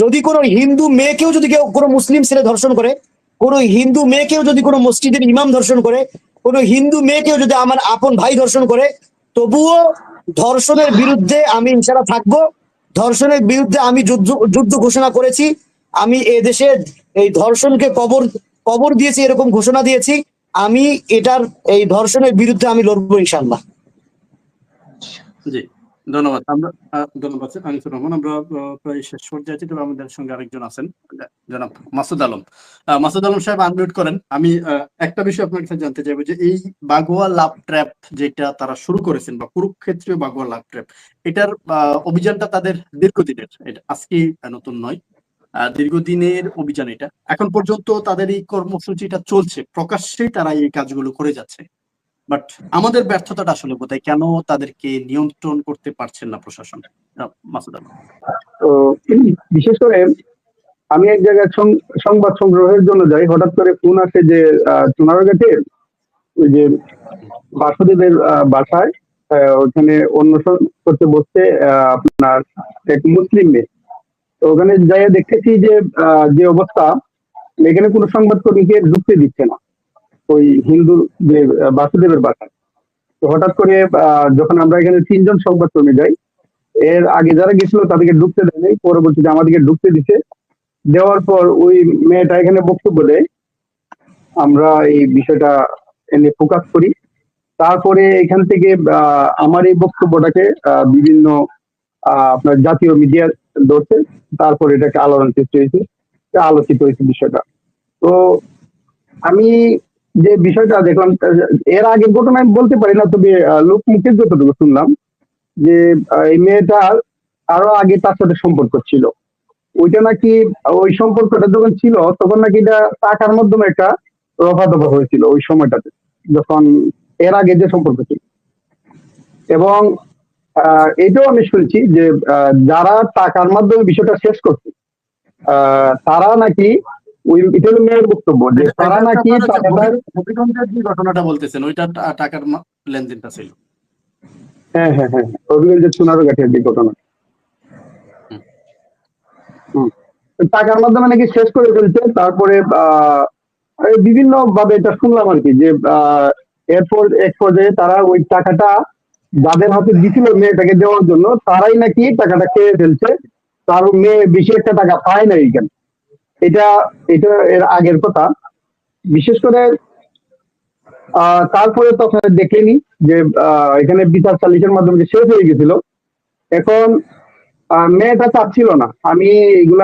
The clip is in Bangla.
যদি কোনো হিন্দু মেয়েকেও যদি কেউ, কোনো মুসলিম ছেলে ধর্ষণ করে, কোনো হিন্দু মেয়েকেও যদি কোনো মসজিদের ইমাম ধর্ষণ করে, কোনো হিন্দু মেয়েকেও যদি আমার আপন ভাই ধর্ষণ করে, তবুও ধর্ষণের বিরুদ্ধে আমি ইনশাল্লাহ থাকব। ধর্ষণের বিরুদ্ধে আমি যুদ্ধ যুদ্ধ ঘোষণা করেছি। আমি এ দেশে এই ধর্ষণকে কবর কবর দিয়েছি, এরকম ঘোষণা দিয়েছি। আমি এটার, এই ধর্ষণের বিরুদ্ধে আমি লড়বো ইনশাল্লাহ জি। ধন্যবাদ। আমরা ধন্যবাদ আনিসুর রহমান। আমরা প্রায় শেষ পর্যায়ে আছি, তবে আমাদের সঙ্গে আরেকজন আছেন। জনাব মাসুদ আলম। মাসুদ আলম সাহেব আনমিউট করেন। আমি একটা বিষয় আপনার কাছে জানতে চাইব যে এই বাগোয়া লাভ ট্র্যাপ যেটা তারা শুরু করেছেন বা কুরুক্ষেত্রীয় বাগোয়া লাভ ট্র্যাপ, এটার অভিযানটা তাদের দীর্ঘদিনের, এটা আজকে নতুন নয়। দীর্ঘদিনের অভিযান এটা। এখন পর্যন্ত তাদের এই কর্মসূচিটা চলছে, প্রকাশ্যেই তারা এই কাজগুলো করে যাচ্ছে। বাট আমাদের ব্যর্থতাটা আসলে কোথায়? কেন তাদেরকে নিয়ন্ত্রণ করতে পারছেন না প্রশাসন? তো বিশেষ করে আমি এক জায়গায় সংবাদ সংগ্রহের জন্য যাই হঠাৎ করে ফোন আসে যে চুনারঘাটে ওই যে বাসুদেবের বাসায় ওখানে অন্বেষণ করতে আহ, আপনার এক মুসলিম মেয়ে। তো ওখানে যাই দেখতেছি যে যে অবস্থা এখানে কোনো সংবাদকর্মীকে ঢুকতে দিচ্ছে না। ওই হিন্দু যে বাসুদেবের বাসায় তো হঠাৎ করে যখন আমরা এখানে তিনজন সংবাদ সংবাদকর্মী যাই, এর আগে যারা গেছিল তাদেরকে ঢুকতে দেয় নাই, পরবর্তীতে আমাদেরকে ঢুকতে দিছে। দেওয়ার পর ওই মেয়েটা এখানে বক্তব্য দেয়। আমরা এই বিষয়টা এনে ফোকাস করি। তারপরে এখান থেকে আমার এই বক্তব্যটাকে বিভিন্ন আপনার জাতীয় মিডিয়া ধরছে। তারপরে এটাকে আলোড়ন সৃষ্টি হয়েছে, আলোচিত হয়েছে বিষয়টা। তো আমি যে বিষয়টা দেখলাম এর আগের ঘটনা আমি বলতে পারি না তবে আহ, লোকমুখে যতটুকু শুনলাম যে এই মেয়েটার আরও আগে তার সাথে সম্পর্ক ছিল। ওইটা নাকি ওই সম্পর্কটা যখন ছিল তখন নাকি এটা টাকার মাধ্যমে একটা রফা দফা হয়েছিল ওই সময়টাতে যখন এর আগে যে সম্পর্ক ছিল। এবং এটাও আমি শুনছি যে যারা টাকার মাধ্যমে বিষয়টা শেষ করছে তারা নাকি ওই এটা হলো মেয়ের বক্তব্য যে তারা নাকি আপনারা যে টাকাটা হবি- হবিগঞ্জের যে ঘটনাটা বলতেছেন ওইটা টাকার লেনদেনটা ছিল। হ্যাঁ হ্যাঁ হ্যাঁ যে ঘটনা। টাকার মাধ্যমে নাকি শেষ করে ফেলছে তারপরে আহ, বিভিন্ন ভাবে এটা শুনলাম আর কি যে এরপর এক পর্যায়ে তারা ওই টাকাটা যাদের হাতে দিছিল মেয়েটাকে দেওয়ার জন্য তারাই নাকি টাকাটা খেয়ে ফেলছে। তার মেয়ে বেশি একটা টাকা পায় না এইখানে। এটা এটা এর আগের কথা। বিশেষ করে তারপরে তো আপনারা দেখলেনি যে এখানে বিচার চালিশের মাধ্যমে শেষ হয়ে গেছিল। এখন মেয়েটা চাচ্ছিল না। আমি এগুলা